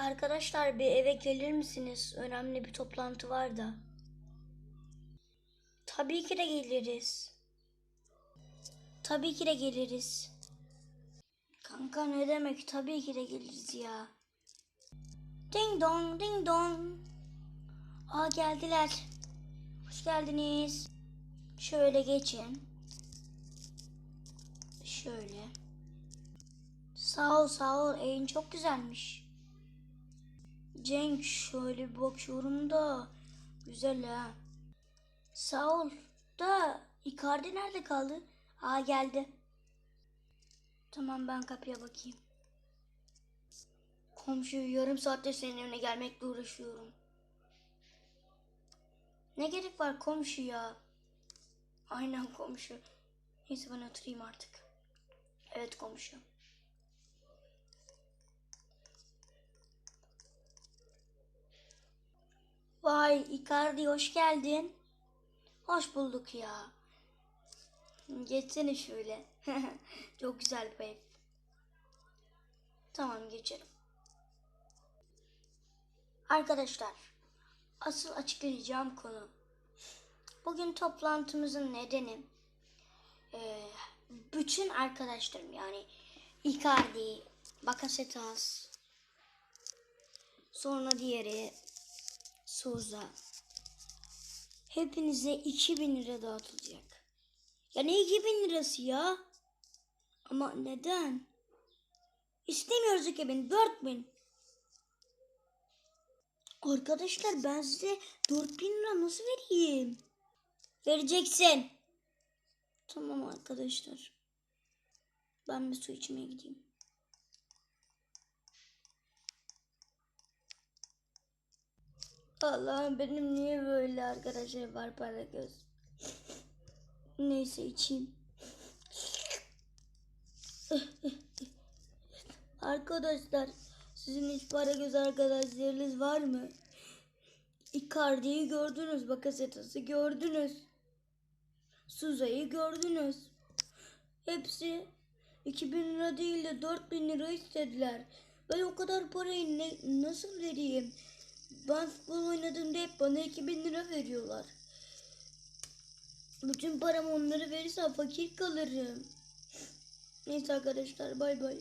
Arkadaşlar bir eve gelir misiniz? Önemli bir toplantı var da. Tabii ki de geliriz. Tabii ki de geliriz. Kanka ne demek? Tabii ki de geliriz ya. Ding dong ding dong. Aa geldiler. Hoş geldiniz. Şöyle geçin. Şöyle. Sağ ol sağ ol. Evin çok güzelmiş. Cenk şöyle bakıyorum da güzel ha. Sağ ol da Icardi nerede kaldı? Aa geldi. Tamam ben kapıya bakayım. Komşu yarım saattir senin evine gelmekle uğraşıyorum. Ne gerek var komşu ya? Aynen komşu. Neyse ben oturayım artık. Evet komşu. Vay Icardi hoş geldin. Hoş bulduk ya. Geçsene şöyle. Çok güzel bir ev. Tamam geçelim. Arkadaşlar, asıl açıklayacağım konu. Bugün toplantımızın nedeni eee, bütün arkadaşlarım yani Icardi, Bakasetas, sonra diğeri Souza. Hepinize 2000 lira dağıtılacak. Ya ne 2000 lirası ya? Ama neden? İstemiyoruz 2000, 4000. Arkadaşlar ben size 4000 lira nasıl vereyim? Vereceksin. Tamam arkadaşlar. Ben bir su içmeye gideyim. Allah'ım benim niye böyle arkadaşlar var para göz. Neyse içeyim. Arkadaşlar sizin hiç para göz arkadaşlarınız var mı? Icardi'yi gördünüz, Bakasetas'ı gördünüz. Suza'yı gördünüz. Hepsi 2000 lira değil de 4000 lira istediler. Ben o kadar parayı ne, nasıl vereyim? Ben futbol oynadığımda hep bana 2000 lira veriyorlar. Bütün paramı onlara verirsem fakir kalırım. Neyse arkadaşlar bay bay.